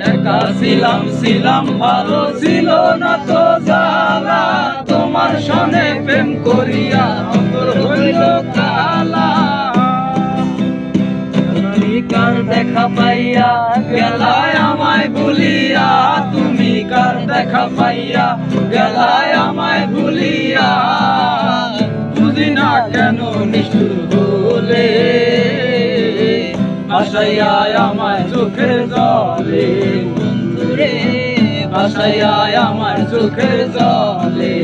একা ছিলাম ছিলাম, ভালো ছিল না তো জ্বালা। তোমার সনে প্রেম করিয়া অন্তর হইল কালা। কার দেখা পাইয়া গেলায় আমায় ভুলিয়া? তুমি কার দেখা পাইয়া গেলায় আমায় ভুলিয়া? বুঝি না কেন নিষ্ঠুর হলে ভাসাইয়া আমায় চোখের জলে। বন্ধুরে ভাসাইয়া আমার চোখের জলে।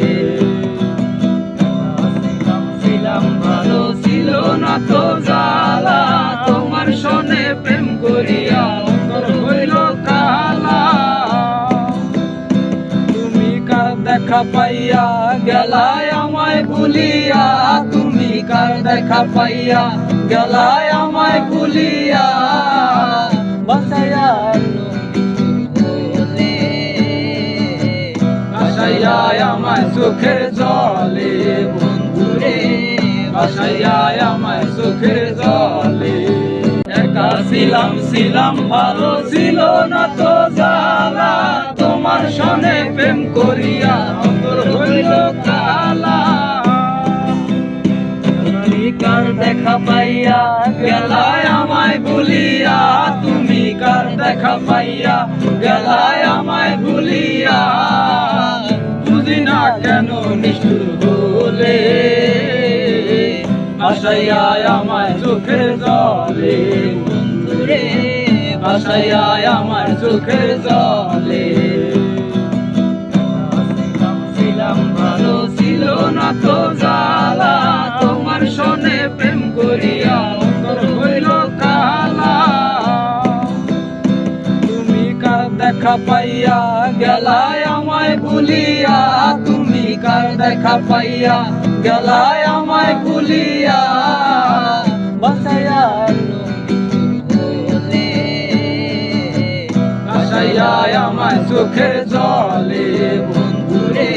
তোমার সনে প্রেম করিয়া অন্তর হইল তুমি কার দেখা পাইয়া গেলায় আমায় ভুলিয়া কার দেখা পাইয়া গেলায় আমায় ভুলিয়া বাসাইয়া আমায় চোখের জলে, বন্ধুরে। বাসাইয়া আমায় চোখের জলে। একা ছিলাম ছিলাম, ভালো ছিল না তো তোমার গেলায় আমায় ভুলিয়া, তুমি কার দেখা পাইয়া? গেলায় আমায় ভুলিয়া, বুঝি না কেন নিষ্ঠুর হলে ভাসাইয়া আমায় চোখের জলে, বন্ধুরে ভাসাইয়া আমার চোখের জলে। দেখা পাইয়া গেলায় আমায় ভুলিয়া, তুমি কার দেখা পাইয়া গেলায় আমায় ভুলিয়া? বাসায়া বাসাইয়া আমায় চোখের জলে বন্ধুরে,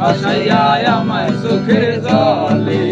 বাসাইয়া আমায় চোখের জলে